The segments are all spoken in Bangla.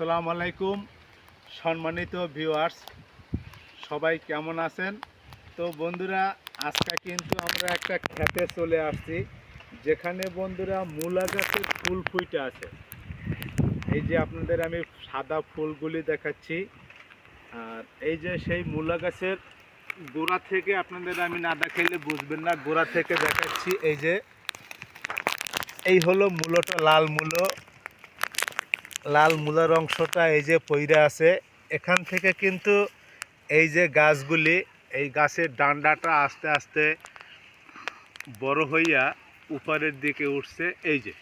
আসসালামু আলাইকুম, সম্মানিত ভিউয়ার্স সবাই কেমন আছেন? তো বন্ধুরা, আজকে কিন্তু আমরা একটা খেতে চলে আসছি, যেখানে বন্ধুরা মূলা গাছের ফুল ফুইটে আছে। এই যে আপনাদের আমি সাদা ফুলগুলি দেখাচ্ছি, আর এই যে সেই মূলা গাছের গোড়া থেকে আপনাদের আমি না দেখাইলে বুঝবেন না, গোড়া থেকে দেখাচ্ছি এই যে, এই হলো মূলটা, লাল মূলো। লাল মূলার অংশটা এই যে পইরা আছে, এখান থেকে কিন্তু এই যে গাছগুলি, এই গাছের ডান্ডাটা আস্তে আস্তে বড় হইয়া উপরের দিকে উঠছে, এই যে।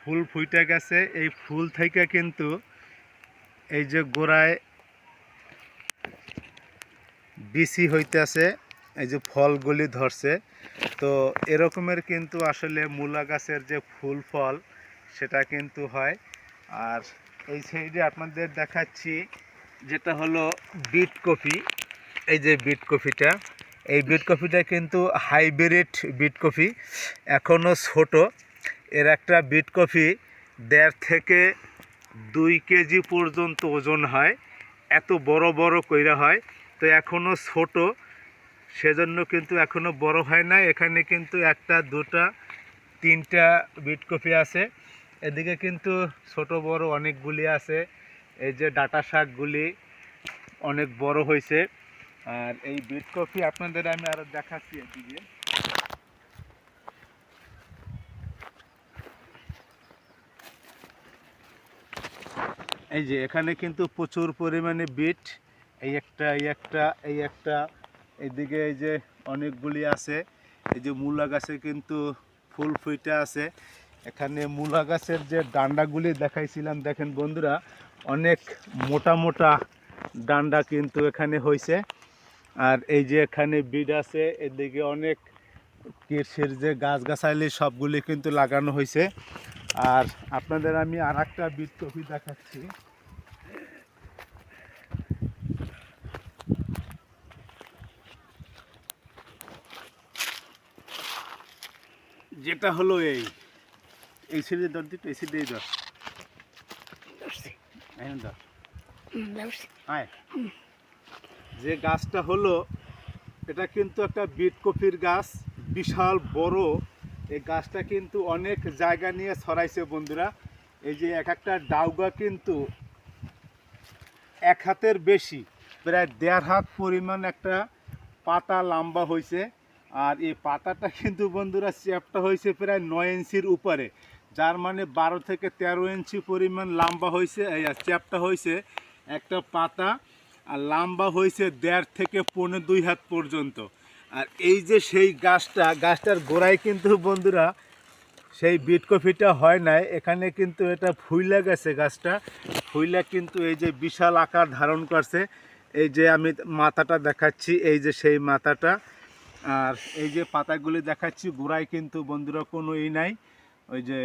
ফুল ফুইটা গেছে, এই ফুল থেকে কিন্তু এই যে গোড়ায় বিসি হইতেছে। এই যে ফলগুলি ধরছে, তো এরকমের কিন্তু আসলে মূলা গাছের যে ফুল ফল, সেটা কিন্তু হয়। আর এই সাইডে আপনাদের দেখাচ্ছি, যেটা হলো বিট কফি। এই যে বিট কফিটা, এই বিট কফিটা কিন্তু হাইব্রিড বিট কফি এখনও ছোট। এর একটা বিট কফি দেড় থেকে দুই কেজি পর্যন্ত ওজন হয়, এত বড় বড় কইরা হয়, তো এখনও ছোট। সেজন্য কিন্তু এখনও বড় হয় না এখানে কিন্তু একটা, দুটা, তিনটা বিট কপি আছে। এদিকে কিন্তু ছোট, বড় অনেকগুলি আছে। এই যে ডাটা শাকগুলি অনেক বড় হয়েছে। আর এই বিট কফি আপনাদের আমি আরও দেখাচ্ছি এদিকে। এই যে এখানে কিন্তু প্রচুর পরিমাণে বিট। এই একটা এই একটা এই একটা। এদিকে এই যে অনেকগুলি আছে। এই যে মূলা গাছে কিন্তু ফুল ফুইটা আছে। এখানে মূলা গাছের যে ডান্ডাগুলি দেখাইছিলাম, দেখেন বন্ধুরা, অনেক মোটা মোটা ডান্ডা কিন্তু এখানে হয়েছে আর এই যে এখানে বিড আছে, এদিকে অনেক কৃষির যে গাছগাছালি সবগুলি কিন্তু লাগানো হয়েছে আর আপনাদের আমি আর একটা বিট কপি দেখাচ্ছি। যেটা হলো এই। এই সিঁড়ি দর দিতে এই সিঁড়ি দর যে গাছটা হলো এটা কিন্তু একটা বিট কপির গাছ বিশাল বড়। এই গাছটা কিন্তু অনেক জায়গা নিয়ে ছড়াইছে বন্ধুরা। এই যে এক একটা ডাউগা কিন্তু এক হাতের বেশি প্রায় দেড় হাত পরিমাণ একটা পাতা লম্বা হয়েছে আর এই পাতাটা কিন্তু বন্ধুরা চ্যাপটা হয়েছে প্রায় নয় ইঞ্চির উপরে। যার মানে বারো থেকে তেরো ইঞ্চি পরিমাণ লম্বা হয়েছে, এই চ্যাপটা হয়েছে একটা পাতা, আর লম্বা হয়েছে দেড় থেকে পৌনে দুই হাত পর্যন্ত। আর এই যে সেই গাছটা, গাছটার গোড়ায় কিন্তু বন্ধুরা সেই বিট কফিটা হয় নাই, এখানে কিন্তু এটা ফুইলা গেছে গাছটা। ফুইলা কিন্তু এই যে বিশাল আকার ধারণ করছে। এই যে আমি মাথাটা দেখাচ্ছি, এই যে সেই মাথাটা। আর এই যে পাতাগুলি দেখাচ্ছি, গোড়ায় কিন্তু বন্ধুরা কোনো ই নাই, ওই যে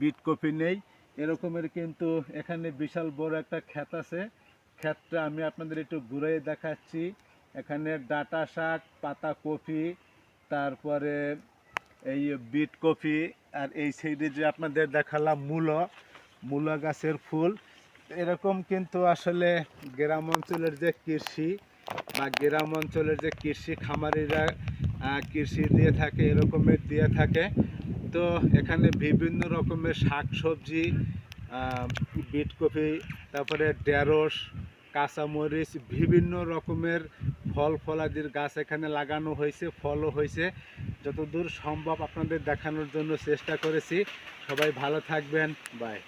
বিট কফি নেই। এরকমের কিন্তু এখানে বিশাল বড় একটা ক্ষেত আছে। ক্ষেতটা আমি আপনাদের একটু ঘুরে দেখাচ্ছি। এখানে ডাটা শাক পাতা কফি তারপরে এই বিট কফি আর এই সাইডে যে আপনাদের দেখালাম মূলো, মূলা গাছের ফুল। এরকম কিন্তু আসলে গ্রাম অঞ্চলের যে কৃষি বা গ্রাম অঞ্চলের যে কৃষি খামারিরা কৃষি দিয়ে থাকে, এরকমের দিয়ে থাকে, তো এখানে বিভিন্ন রকমের শাক সবজি বিটকপি, তারপরে ঢেঁড়স, কাঁচামরিচ, বিভিন্ন রকমের ফল ফলাদির গাছ এখানে লাগানো হয়েছে, ফলও হয়েছে। যতদূর সম্ভব আপনাদের দেখানোর জন্য চেষ্টা করেছি। সবাই ভালো থাকবেন। বাই।